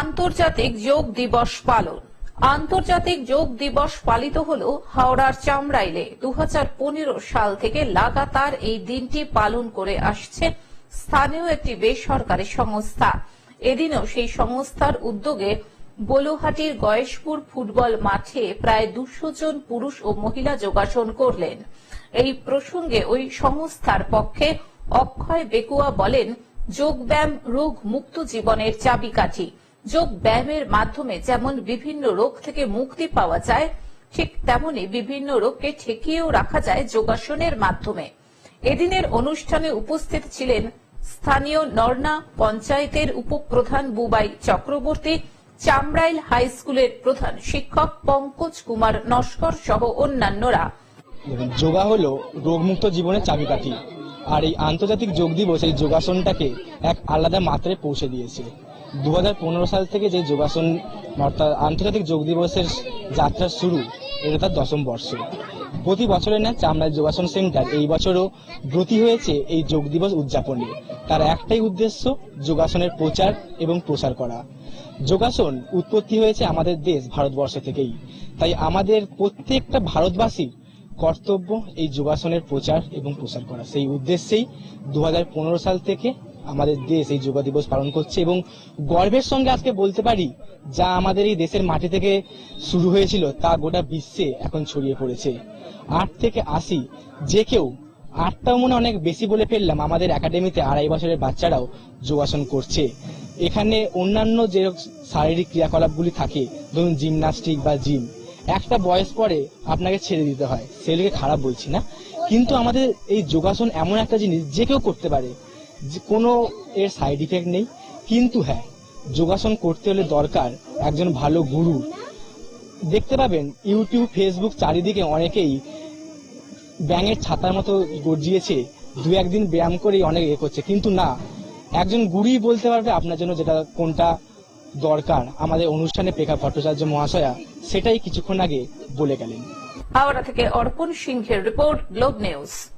আন্তর্জাতিক যোগ দিবস পালন। আন্তর্জাতিক যোগ দিবস পালিত হল হাওড়ার চামড়াইলে দু হাজার পনেরো সাল থেকে লাগাতার এই দিনটি পালন করে আসছে স্থানীয় একটি বেসরকারি সংস্থা। এদিনও সেই সংস্থার উদ্যোগে বলুহাটির গয়েশপুর ফুটবল মাঠে প্রায় দুশো জন পুরুষ ও মহিলা যোগাসন করলেন। এই প্রসঙ্গে ওই সংস্থার পক্ষে অক্ষয় বেকুয়া বলেন, যোগব্যায়াম রোগ মুক্ত জীবনের চাবিকাঠি। যোগ ব্যায়ামের মাধ্যমে যেমন বিভিন্ন রোগ থেকে মুক্তি পাওয়া যায়, ঠিক তেমনি বিভিন্ন রোগকে ঠেকিয়েও রাখা যায় যোগাসনের মাধ্যমে। এদিনের অনুষ্ঠানে উপস্থিত ছিলেন স্থানীয় নরনা পঞ্চায়েতের উপপ্রধান বুবাই চক্রবর্তী চামড়াইল হাই স্কুলের প্রধান শিক্ষক পঙ্কজ কুমার নস্কর সহ অন্যান্যরা। যোগা হলো রোগমুক্ত জীবনের চাবিকাঠি, আর এই আন্তর্জাতিক যোগ দিবস এই যোগাসনটাকে এক আলাদা মাত্রায় পৌঁছে দিয়েছে। দু হাজার পনেরো সাল থেকে যে যোগাসন, অর্থাৎ আন্তর্জাতিক যোগ দিবসের যাত্রা শুরু, এটা তার দশম বর্ষ। প্রতি বছরের না চামড়ার যোগাসন সেন্টার এই বছরও ব্রতী হয়েছে এই যোগ দিবস উদযাপনে তার একটাই উদ্দেশ্য, যোগাসনের প্রচার এবং প্রসার করা। যোগাসন উৎপত্তি হয়েছে আমাদের দেশ ভারতবর্ষ থেকেই। তাই আমাদের প্রত্যেকটা ভারতবাসী কর্তব্য এই যোগাসনের প্রচার এবং প্রসার করা। সেই উদ্দেশ্যেই দু হাজার পনেরো সাল থেকে আমাদের দেশ এই যোগা দিবস পালন করছে এবং গর্বের সঙ্গে আজকে বলতে পারি, যা আমাদের এই দেশের মাটি থেকে শুরু হয়েছিল, তা গোটা বিশ্বে এখন ছড়িয়ে পড়েছে। আট থেকে আশি, যে কেউ আটটাও মনে অনেক বেশি বলে ফেললাম, আমাদের একাডেমিতে আড়াই বছরের বাচ্চারাও যোগাসন করছে। এখানে অন্যান্য যে শারীরিক ক্রিয়াকলাপগুলি থাকে, ধরুন জিমনাস্টিক বা জিম, একটা বয়স পরে আপনাকে ছেড়ে দিতে হয়। সেগুলিকে খারাপ বলছি না, কিন্তু আমাদের এই যোগাসন এমন একটা জিনিস যে কেউ করতে পারে। যে কোনো এর সাইড ইফেক্ট নেই। কিন্তু হ্যাঁ যোগাসন করতে হলে দরকার একজন ভালো গুরু। দেখতে পাবেন ইউটিউব ফেসবুক চারিদিকে অনেকেই ব্যাঙের ছাতার মতো গর্জিয়েছে। দু একদিন ব্যায়াম করেই অনেক এ করছে। কিন্তু না, একজন গুরুই বলতে পারবে আপনার জন্য যেটা, কোনটা দরকার। আমাদের অনুষ্ঠানে পেখা ভট্টাচার্য মহাশয়া সেটাই কিছুক্ষণ আগে বলে গেলেন। হাওড়া থেকে অর্পণ সিংহের রিপোর্ট, গ্লোব নিউজ।